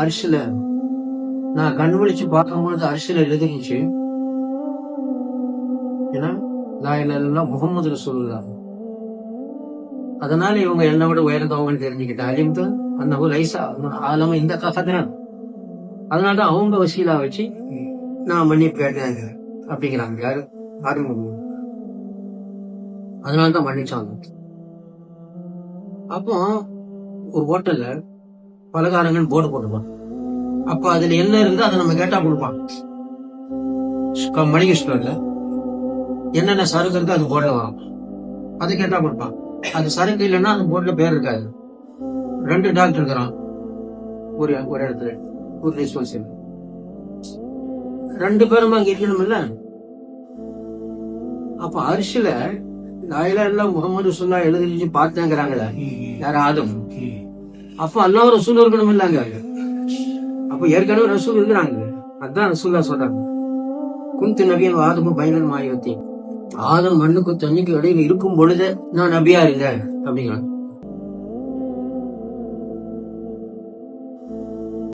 அரிசில. நான் கண் விழிச்சு பார்க்கும்போது அரிசில எழுதிருந்துச்சு ஏன்னா நான் முகமது ரசூலுல்லா அதனால இவங்க என்னை விட உயர்ந்தவங்கன்னு தெரிஞ்சுக்கிட்டேன் அலிம்து அந்த லைசா ஆலம இந்த கதை அதனாலதான் அவங்க வசீலா வச்சு நான் மன்னிப்பு கேட்டேன் அப்படிங்கிறாங்க. யாரு? ஆறுமுகம் அதனாலதான் மன்னிச்சாங்க. அப்போ ஒரு ஹோட்டல்ல பலகாரங்கள் போர்டு போட்டுப்பான் அப்ப அதுல என்ன இருக்குதோ அதை நம்ம கேட்டா கொடுப்பான். மளிகை ஸ்டோர்ல என்னென்ன சரக்கு இருக்கோ அது போர்டில் வரும். அது கேட்டா கொடுப்பான். அது சரக்கு இல்லைன்னா அந்த போர்டில் பேர் இருக்காது. ரெண்டு டாக்டர் இருக்கிறான். ஒரு ஒரு இடத்துல. ஒரு டிஸ்பென்சரி ரெண்டு பேரும் அங்க இருக்கணும் இல்ல அப்ப அரிசியில எல்லாம் முகமது சொல்லா எழுதி பார்த்தேங்கிறாங்களே. யாராவது அப்ப அல்லாஹ் ரசூல் இருக்கணும் இல்லைங்க. அப்ப ஏற்கனவே ரசூல் இருக்கிறாங்க. அதான் ரசூல்லா சொல்றாங்க. குந்து நபியன் ஆதமும் பயனன் மாயவத்தி ஆதம் மண்ணுக்கு தண்ணிக்கு இடையில இருக்கும் பொழுது நான் நபியா இல்லை அப்படிங்கிறாங்க.